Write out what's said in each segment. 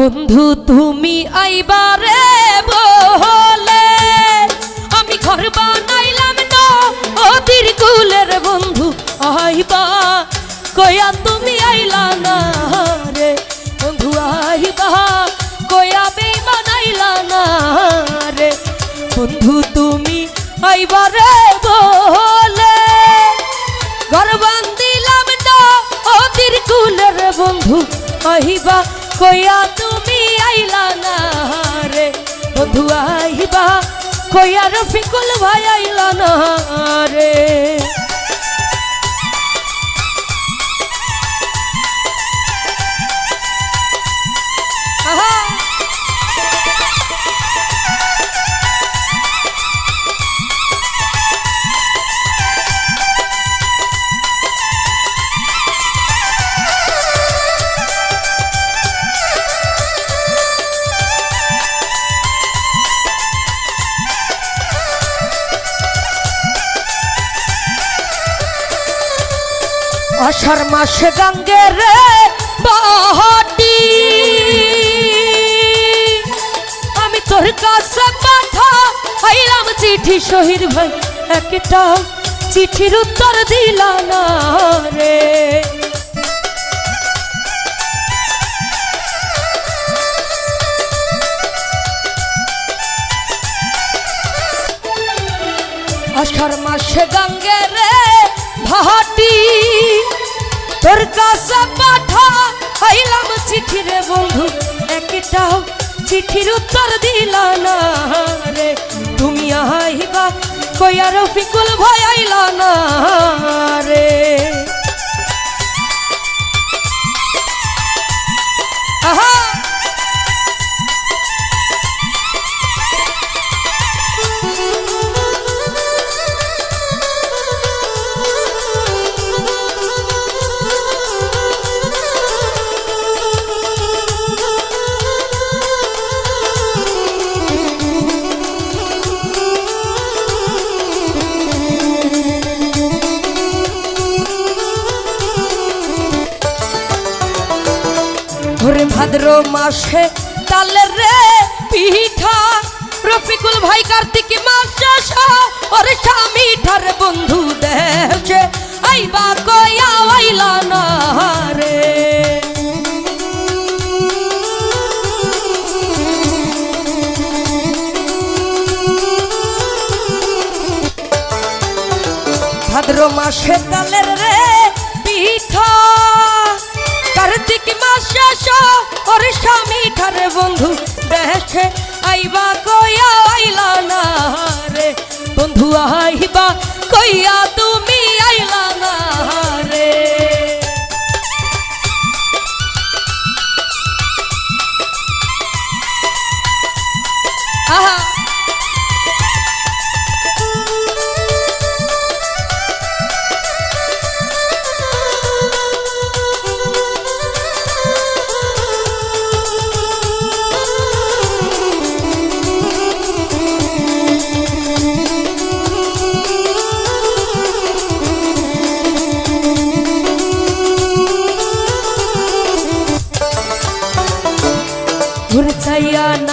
বন্ধু, তুমি আইবারে বলে আমি ঘর বানাইলাম না অতির কুলের বন্ধু। আইবা, কয়া তুমি আইলা না রে। বন্ধু, আইবা, কয়া বেইমান আইলা না রে। বন্ধু, তুমি আইবারে বলে কইয়া রফিকুল ভাই আইলা না রে। আষাঢ় মাসে গাঙ্গে রে বাহাটি। আমি তোর কাছে পাঠা, আইলাম চিঠি শহীদ ভাই, একটা চিঠির উত্তর দিলা না রে। আষাঢ় মাসে গাঙ্গে আইলাম চিঠি রে বন্ধু, একটাও চিঠির উত্তর দিল না রে। তুমি আইবা কইয়া রফিকুল ভাই আইলা না রে। ওরে ভাদ্র মাসে তালের রে পিঠা। রফিকুল ভাই কার্তিক মাসে ওরে স্বামী বন্ধু দেশে আইবা কয়া আইলা না রে। ভাদ্র মাসে তালের রে পিঠা। কার্তিক মাসে ওর স্বামী ঠারে বন্ধু দেখে আইবা কইয়া আইলা না রে। বন্ধু আইবা কইয়া তুমি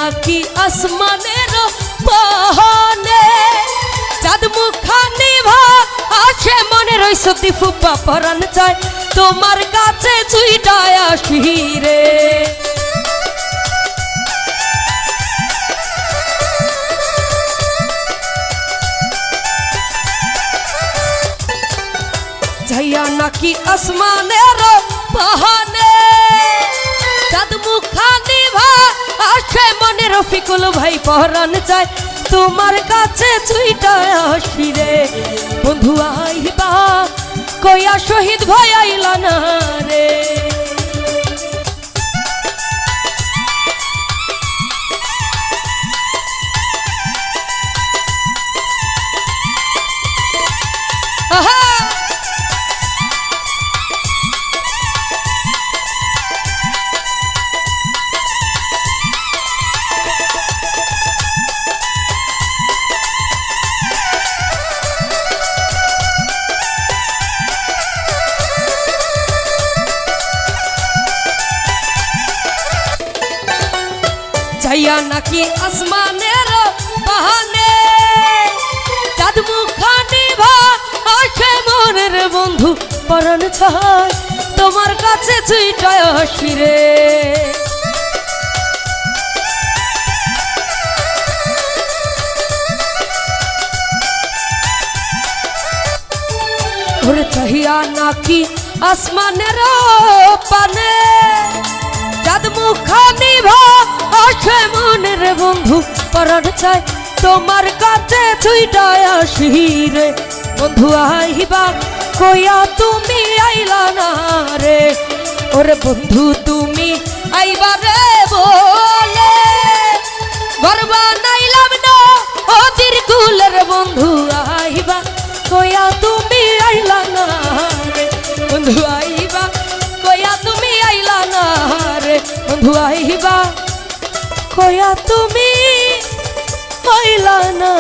নাকি আসমানের পাহানে চাঁদ মুখানি আছে মনে রই সত্যি ফুপা পরান চায়। তোমার কাছে চুইটায় আসি রে। যাইয়া নাকি আসমানের পাহানে রফিকুল ভাই পহরান চায়, তোমার কাছে বন্ধু আইবা, কইয়া শহীদ ভাই আইলা না রে। আহা! যাইয়া নাকি আসমানের বাহানে? চাঁদ মনের বন্ধু পরাণ ছায় তোমার কাছে চুইটায় হাসিরে ওরে চাহিয়া নাকি আসমানের পানে? চাঁদ মুখানি ভা আসে মনের বন্ধু পরাণ চাই। তোমার কাছে ছুইটায় আসি রে। বন্ধু আইবা কইয়া তুমি আইলা না রে। ওরে বন্ধু, তুমি আইবা রে বলে। গর্বা নাইলাম না অতির কুলের বন্ধু আইবা কইয়া তুমি আইলা না রে। বন্ধু আইবা কইয়া তুমি আইলা না রে। বন্ধু আইবা খোয়া তুমি হইলা না।